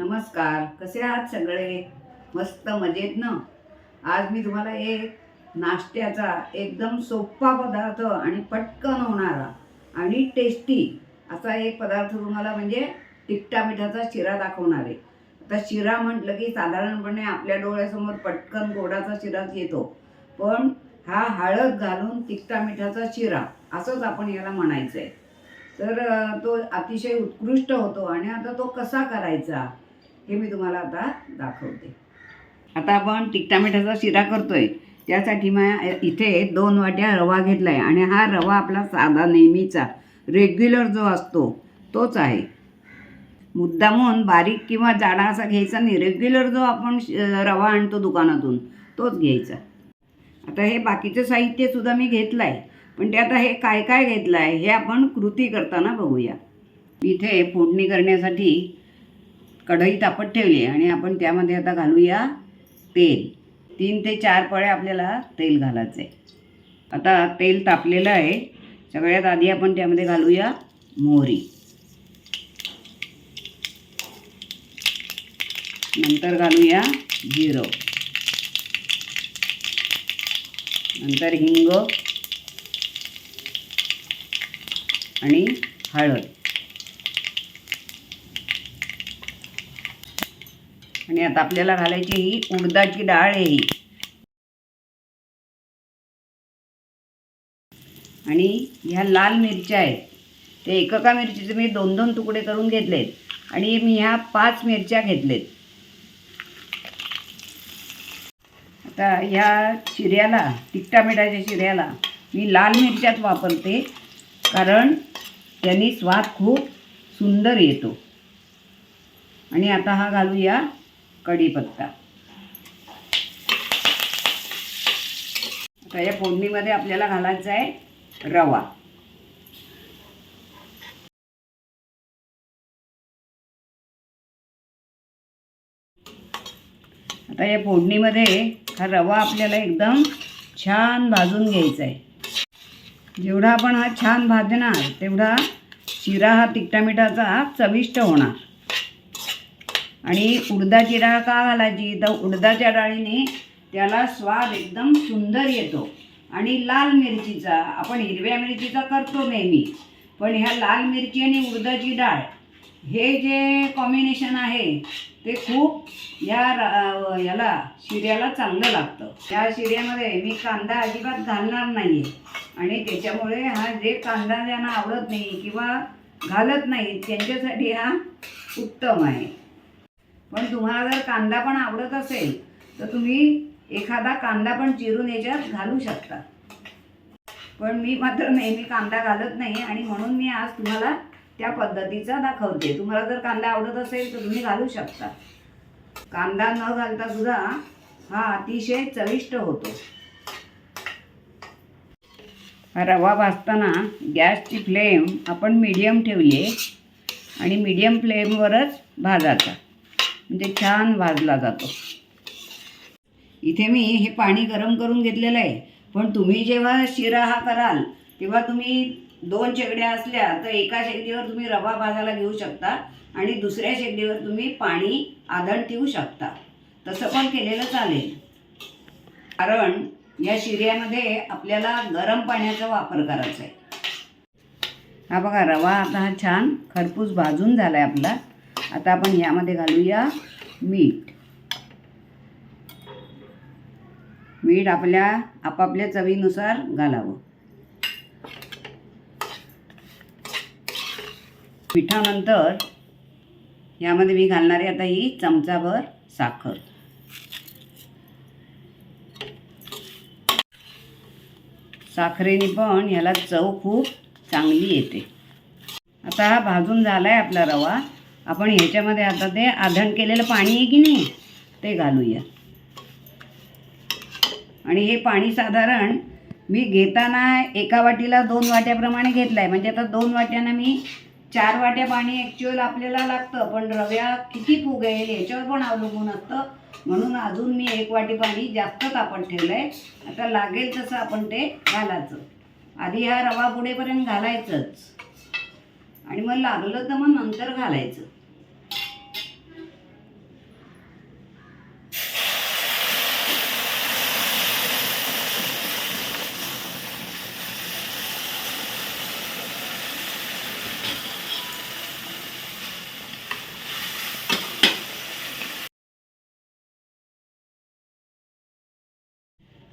नमस्कार. कसे आहात सगळे? मस्त मजेत ना? आज मी तुम्हाला एक नाश्त्याचा एकदम सोपा पदार्थ आणि पटकन होणारा आणि टेस्टी असा एक पदार्थ तुम्हाला म्हणजे तिकटा मिठाचा शिरा दाखवणार आहे. आता शिरा म्हटलं की साधारणपणे आपल्या डोळ्यासमोर पटकन गोडाचा शिराच येतो. पण हा हळद घालून तिकटा मिठाचा शिरा असंच आपण याला म्हणायचं आहे तर तो अतिशय उत्कृष्ट होतो आणि आता तो कसा करायचा? हे मी तुम्हाला आता दाखवते. आता आपण तिकटा शिरा शिरा करतोय. त्यासाठी मग इथे दोन वाट्या रवा घेतला आहे आणि हा रवा आपला साधा नेहमीचा रेग्युलर जो असतो तोच आहे. मुद्दामून बारीक किंवा जाडा असा घ्यायचा नाही. रेग्युलर जो आपण श- रवा आणतो दुकानातून तोच घ्यायचा. आता हे बाकीचं साहित्यसुद्धा मी घेतलं आहे पण ते आता हे काय काय घेतलं आहे हे आपण कृती करताना बघूया. इथे फोडणी करण्यासाठी कढई तापत ठेवली आहे आणि आपण त्यामध्ये आता घालूया तेल. तीन ते चार पळे आपल्याला तेल घालायचं आहे आता तेल तापलेलं आहे. सगळ्यात आधी आपण त्यामध्ये घालूया मोहरी. नंतर घालूया जिरं. नंतर हिंग. आणि हळद. आणि आता आपल्याला घालायची ही उडदाची डाळ आहे. ही आणि ह्या लाल मिरच्या आहेत. ते एकेका मिरचीचे मी दोन दोन तुकडे करून घेतलेत. आणि मी ह्या पाच मिरच्या घेतलेत. आता ह्या शिऱ्याला तिखटा मिठाच्या शिऱ्याला मी लाल मिरच्याच वापरते. कारण त्यांनी स्वाद खूप सुंदर येतो. आणि आता हा घालूया कढीपत्ता आता या फोडणीमध्ये आपल्याला घालायचा आहे रवा. आता या फोडणीमध्ये हा रवा आपल्याला एकदम छान भाजून घ्यायचा आहे. जेवढा आपण हा छान भाजणार तेवढा शिरा हा तिकटा मिठाचा चविष्ट होणार. आणि उडदाची डाळ का घालायची? तर उडदाच्या डाळीने त्याला स्वाद एकदम सुंदर येतो. आणि लाल मिरचीचा आपण हिरव्या मिरचीचा करतो नेहमी पण ह्या लाल मिरची आणि उडदाची डाळ हे जे कॉम्बिनेशन आहे ते खूप या याला शिऱ्याला चांगलं लागतं. या शिऱ्यामध्ये मी कांदा अजिबात घालणार नाही आहे आणि त्याच्यामुळे हा जे कांदा ज्यांना आवडत नाही किंवा घालत नाही त्यांच्यासाठी हा उत्तम आहे. पण तुम्हाला जर कांदा पण आवडत असेल तर तुम्ही एखादा कांदा पण चिरून याच्यात घालू शकता. पण मी मात्र नेहमी कांदा घालत नाही आणि म्हणून मी आज तुम्हाला त्या पद्धतीचा दाखवते. तुम्हाला जर कांदा आवडत असेल तर तुम्ही घालू शकता. कांदा न घालता सुद्धा हा अतिशय चविष्ट होतो. रवा भाजताना गॅसची फ्लेम आपण मीडियम ठेवली आहे आणि मीडियम फ्लेमवरच भाजायचा. म्हणजे छान भाजला जातो. इथे मी हे पाणी गरम करून घेतलेलं आहे. पण तुम्ही जेव्हा शिरा हा कराल तेव्हा तुम्ही दोन शेगड्या असल्या तर एका शेगडीवर तुम्ही रवा भाजायला घेऊ शकता आणि दुसऱ्या शेगडीवर तुम्ही पाणी आदण ठेवू शकता. तसं पण केलेलं चालेल. कारण या शिऱ्यामध्ये आपल्याला गरम पाण्याचा वापर करायचा आहे. हा बघा रवा आता हा छान खरपूस भाजून झाला आहे आपला. आता आपण यामध्ये घालूया मीठ. मीठ आपल्या आपापल्या चवीनुसार घालावं. मिठानंतर यामध्ये मी घालणारे आता ही चमचाभर साखर. साखरेने पण ह्याला चव खूप चांगली येते. आता हा भाजून झाला आहे आपला रवा. आपण ह्याच्यामध्ये आता ते आधण केलेलं पाणी आहे की नाही ते घालूया. आणि हे पाणी साधारण मी घेताना एका वाटीला दोन वाट्याप्रमाणे घेतलं आहे म्हणजे आता दोन वाट्यानं मी चार वाट्या पाणी ॲक्च्युअल आपल्याला लागतं पण रव्या किती फुगेल याच्यावर पण अवलंबून असतं. म्हणून अजून मी एक वाटी पाणी जास्त आपण ठेवलं आहे आता लागेल तसं आपण ते घालायचं. आधी हा रवा पुढेपर्यंत घालायचंच. आणि मग लागलं तर मग नंतर घालायचं.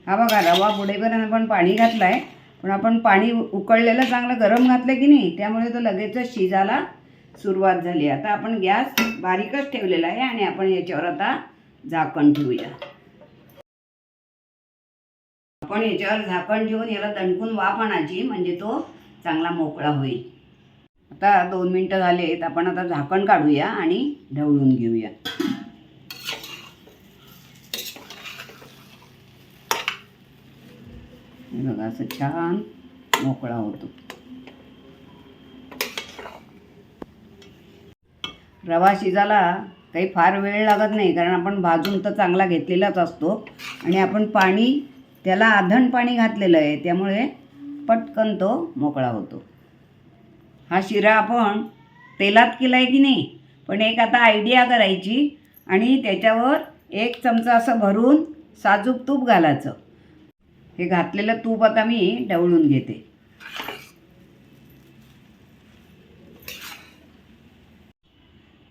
हा बघा रवा बुडेपर्यंत आपण पाणी घातलं आहे पण आपण पाणी उकळलेलं चांगलं गरम घातलं की नाही त्यामुळे तो लगेचच शिजायला सुरुवात झाली. आता आपण गॅस बारीकच ठेवलेला आहे आणि आपण याच्यावर आता झाकण ठेवूया. आपण याच्यावर झाकण ठेवून याला दणकून वाफ आणायची म्हणजे तो चांगला मोकळा होईल. आता दोन मिनटं झालेत आपण आता झाकण काढूया आणि ढवळून घेऊया. बघा असं छान मोकळा होतो. रवा शिजायला काही फार वेळ लागत नाही कारण आपण भाजून तर चांगला घेतलेलाच असतो. आणि आपण पाणी त्याला आधण पाणी घातलेलं आहे त्यामुळे पटकन तो मोकळा होतो. हा शिरा आपण तेलात केला आहे की नाही पण एक आता आयडिया करायची आणि त्याच्यावर एक चमचा असं भरून साजूक तूप घालायचं. हे घातलेलं तूप आता मी ढवळून घेते.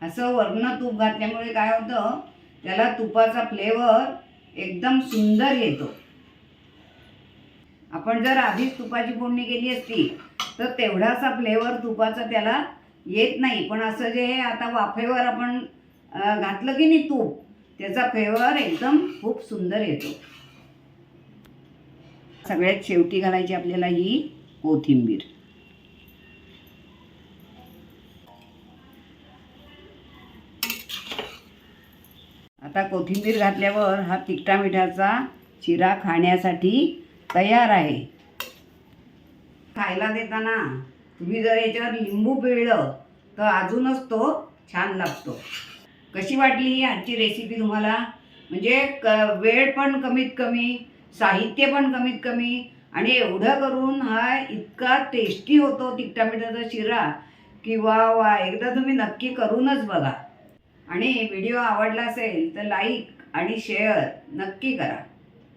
असं वर्ण तूप घातल्यामुळे काय होतं? त्याला तुपाचा फ्लेवर एकदम सुंदर येतो. आपण जर आधीच तुपाची फोडणी केली असती तर तेवढासा फ्लेवर तुपाचा त्याला येत नाही. पण असं जे आता वाफेवर आपण घातलं की नाही तूप त्याचा फ्लेवर एकदम खूप सुंदर येतो. सगळ्यात शेवटी घालायची आपल्याला ही कोथिंबीर. आता कोथिंबीर घातल्यावर हा तिखटा मिठाचा शिरा खाण्यासाठी तयार आहे. खायला देताना तुम्ही जर याच्यावर लिंबू पिळलं तर अजूनच तो छान लागतो. कशी वाटली ही आजची रेसिपी तुम्हाला? म्हणजे क वेळ पण कमीत कमी साहित्य पण कमीत कमी. आणि एवढं करून हा इतका टेस्टी होतो तिखटा मिठाचा शिरा की वा वा एकदा तुम्ही नक्की करूनच बघा. आणि व्हिडिओ आवडला असेल तर लाईक आणि शेअर नक्की करा.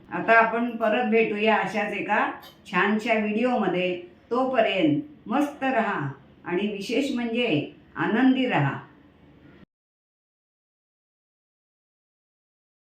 आता आपण परत भेटूया अशाच एका छानशा व्हिडिओमध्ये तोपर्यंत मस्त रहा आणि विशेष म्हणजे आनंदी रहा.